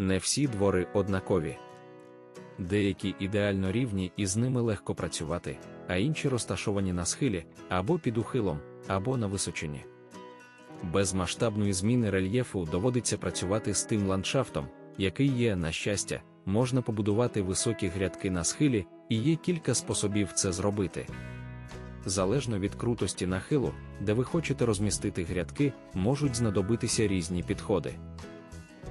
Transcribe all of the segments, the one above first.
Не всі двори однакові. Деякі ідеально рівні і з ними легко працювати, а інші розташовані на схилі або під ухилом, або на височині. Без масштабної зміни рельєфу доводиться працювати з тим ландшафтом, який є, на щастя, можна побудувати високі грядки на схилі, і є кілька способів це зробити. Залежно від крутості нахилу, де ви хочете розмістити грядки, можуть знадобитися різні підходи.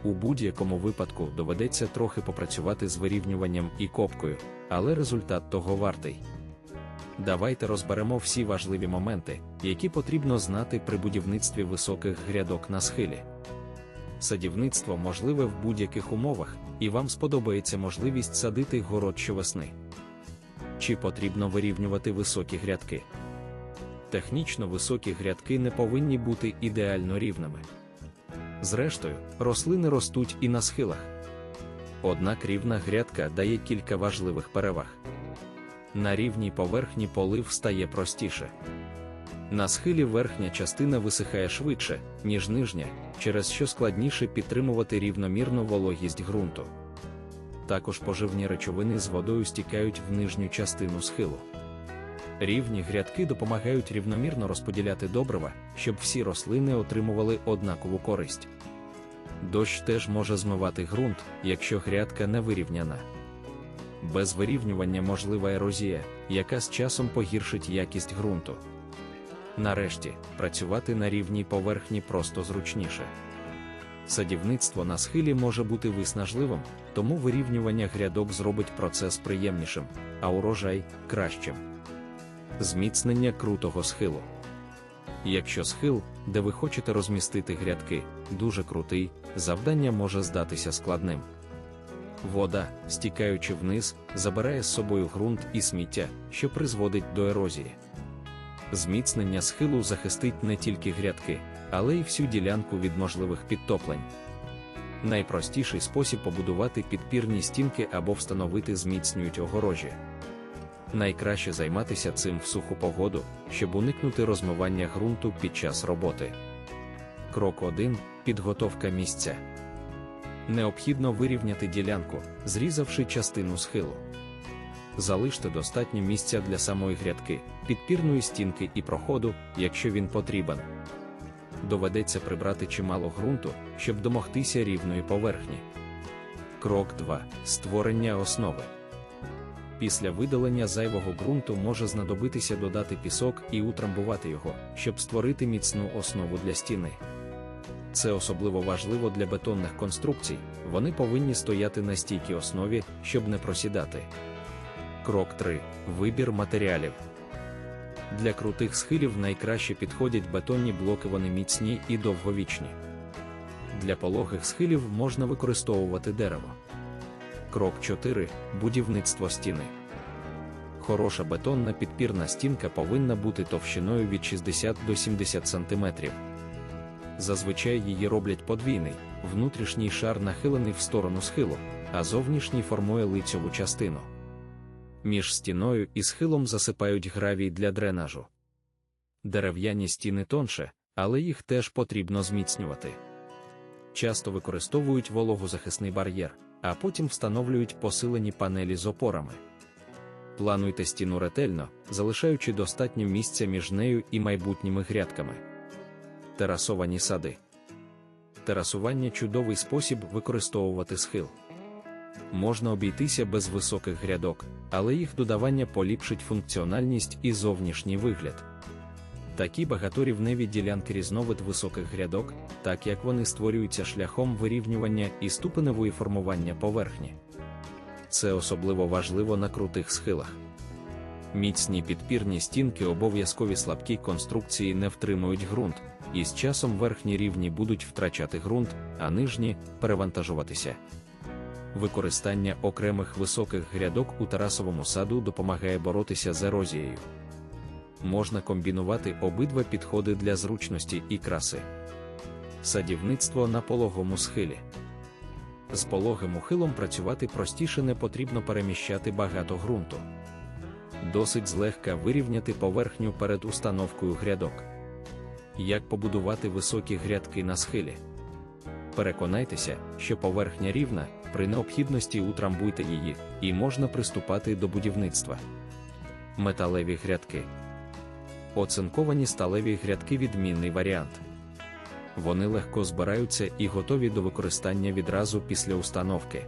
У будь-якому випадку доведеться трохи попрацювати з вирівнюванням і копкою, але результат того вартий. Давайте розберемо всі важливі моменти, які потрібно знати при будівництві високих грядок на схилі. Садівництво можливе в будь-яких умовах, і вам сподобається можливість садити город щовесни. Чи потрібно вирівнювати високі грядки? Технічно високі грядки не повинні бути ідеально рівними. Зрештою, рослини ростуть і на схилах. Однак рівна грядка дає кілька важливих переваг. На рівній поверхні полив стає простіше. На схилі верхня частина висихає швидше, ніж нижня, через що складніше підтримувати рівномірну вологість ґрунту. Також поживні речовини з водою стікають в нижню частину схилу. Рівні грядки допомагають рівномірно розподіляти добрива, щоб всі рослини отримували однакову користь. Дощ теж може змивати ґрунт, якщо грядка не вирівняна. Без вирівнювання можлива ерозія, яка з часом погіршить якість ґрунту. Нарешті, працювати на рівній поверхні просто зручніше. Садівництво на схилі може бути виснажливим, тому вирівнювання грядок зробить процес приємнішим, а урожай кращим. Зміцнення крутого схилу. Якщо схил, де ви хочете розмістити грядки, дуже крутий, завдання може здатися складним. Вода, стікаючи вниз, забирає з собою ґрунт і сміття, що призводить до ерозії. Зміцнення схилу захистить не тільки грядки, але й всю ділянку від можливих підтоплень. Найпростіший спосіб побудувати підпірні стінки або встановити зміцнюють огорожі. Найкраще займатися цим в суху погоду, щоб уникнути розмивання ґрунту під час роботи. Крок 1. Підготовка місця. Необхідно вирівняти ділянку, зрізавши частину схилу. Залиште достатньо місця для самої грядки, підпірної стінки і проходу, якщо він потрібен. Доведеться прибрати чимало ґрунту, щоб домогтися рівної поверхні. Крок 2. Створення основи. Після видалення зайвого ґрунту може знадобитися додати пісок і утрамбувати його, щоб створити міцну основу для стіни. Це особливо важливо для бетонних конструкцій, вони повинні стояти на стійкій основі, щоб не просідати. Крок 3. Вибір матеріалів. Для крутих схилів найкраще підходять бетонні блоки, вони міцні і довговічні. Для пологих схилів можна використовувати дерево. Крок 4. Будівництво стіни. Хороша бетонна підпірна стінка повинна бути товщиною від 60 до 70 см. Зазвичай її роблять подвійний, внутрішній шар нахилений в сторону схилу, а зовнішній формує лицьову частину. Між стіною і схилом засипають гравій для дренажу. Дерев'яні стіни тонше, але їх теж потрібно зміцнювати. Часто використовують вологозахисний бар'єр, а потім встановлюють посилені панелі з опорами. Плануйте стіну ретельно, залишаючи достатньо місця між нею і майбутніми грядками. Терасовані сади. Терасування чудовий спосіб використовувати схил. Можна обійтися без високих грядок, але їх додавання поліпшить функціональність і зовнішній вигляд. Такі багаторівневі ділянки різновид високих грядок, так як вони створюються шляхом вирівнювання і ступеневої формування поверхні. Це особливо важливо на крутих схилах. Міцні підпірні стінки обов'язкові слабкі конструкції не втримують ґрунт, і з часом верхні рівні будуть втрачати ґрунт, а нижні перевантажуватися. Використання окремих високих грядок у терасовому саду допомагає боротися з ерозією. Можна комбінувати обидва підходи для зручності і краси. Садівництво на пологому схилі. З пологим ухилом працювати простіше не потрібно переміщати багато ґрунту. Досить злегка вирівняти поверхню перед установкою грядок. Як побудувати високі грядки на схилі? Переконайтеся, що поверхня рівна, при необхідності утрамбуйте її, і можна приступати до будівництва. Металеві грядки. Оцинковані сталеві грядки відмінний варіант. Вони легко збираються і готові до використання відразу після установки.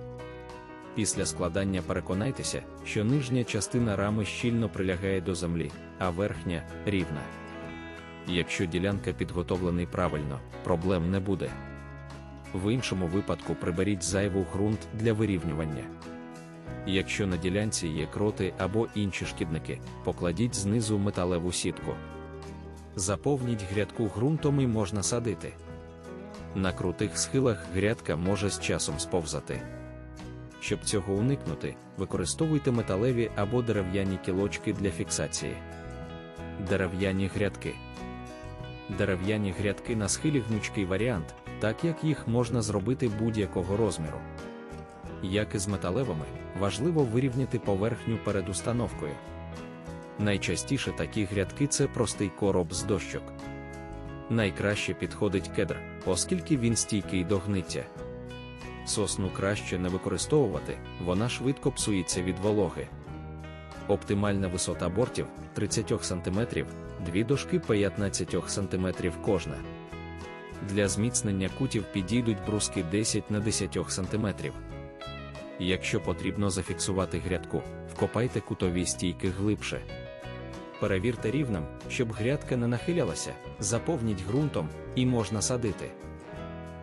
Після складання переконайтеся, що нижня частина рами щільно прилягає до землі, а верхня рівна. Якщо ділянка підготовлений правильно, проблем не буде. В іншому випадку приберіть зайву ґрунт для вирівнювання. Якщо на ділянці є кроти або інші шкідники, покладіть знизу металеву сітку. Заповніть грядку ґрунтом і можна садити. На крутих схилах грядка може з часом сповзати. Щоб цього уникнути, використовуйте металеві або дерев'яні кілочки для фіксації. Дерев'яні грядки. Дерев'яні грядки на схилі гнучкий варіант, так як їх можна зробити будь-якого розміру. Як і з металевими, важливо вирівняти поверхню перед установкою. Найчастіше такі грядки це простий короб з дощок. Найкраще підходить кедр, оскільки він стійкий до гниття. Сосну краще не використовувати, вона швидко псується від вологи. Оптимальна висота бортів 30 см, дві дошки 15 см кожна. Для зміцнення кутів підійдуть бруски 10 на 10 см. Якщо потрібно зафіксувати грядку, вкопайте кутові стійки глибше. Перевірте рівнем, щоб грядка не нахилялася, заповніть ґрунтом і можна садити.